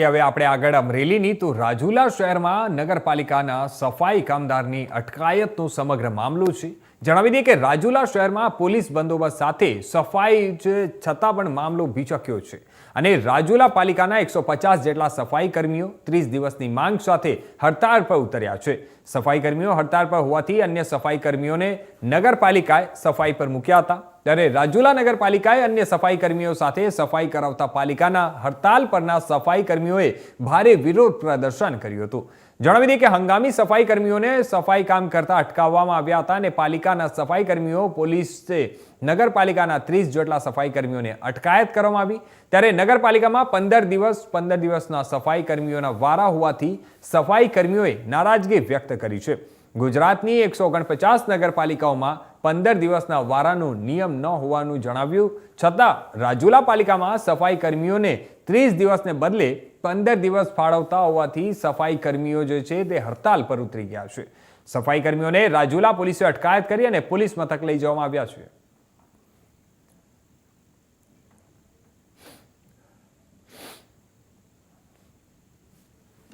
હવે આપણે આગળ અમરેલીની તો રાજુલા શહેરમાં નગરપાલિકાના સફાઈ કામદારની અટકાયતનો સમગ્ર મામલો છે. જણાવી દઈએ કે રાજુલા શહેરમાં પોલીસ બંદોબસ્ત સાથે સફાઈ છે છતાં પણ મામલો ભીચક્યો છે. અને રાજુલા પાલિકાના એકસો પચાસ જેટલા સફાઈ કર્મીઓ ત્રીસ દિવસની માંગ સાથે હડતાળ પર ઉતર્યા છે. સફાઈ કર્મીઓ હડતાળ પર હોવાથી અન્ય સફાઈ કર્મીઓને નગરપાલિકાએ સફાઈ પર મૂક્યા હતા. ત્યારે રાજુલા નગરપાલિકાએ અન્ય સફાઈ કર્મીઓ સાથે સફાઈ કરાવતા પાલિકાના હડતાલ પરના સફાઈ કર્મીઓએ ભારે વિરોધ પ્રદર્શન કર્યું હતું. જણાવી દઈએ કે હંગામી સફાઈ કર્મીઓને સફાઈ કામ કરતા અટકાવવામાં આવ્યા હતા અને પાલિકાના સફાઈ કર્મીઓ પોલીસે નગરપાલિકાના ત્રીસ જેટલા સફાઈ કર્મીઓને અટકાયત કરવામાં આવી. ત્યારે નગરપાલિકામાં પંદર દિવસ, પંદર દિવસના સફાઈ કર્મીઓના વારા હોવાથી સફાઈ કર્મીઓએ નારાજગી વ્યક્ત કરી છે. ગુજરાતની એકસો ઓગણપચાસ નગરપાલિકાઓમાં પંદર દિવસના વારાનો નિયમ ન હોવાનું જણાવ્યું. છતાં રાજુલા પાલિકામાં સફાઈ કર્મીઓને ત્રીસ દિવસને બદલે પંદર દિવસ ફાળવતા હોવાથી સફાઈ કર્મીઓ જે છે તે હડતાલ પર ઉતરી ગયા છે. સફાઈ કર્મીઓને રાજુલા પોલીસે અટકાયત કરી અને પોલીસ મથક લઈ જવામાં આવ્યા છે.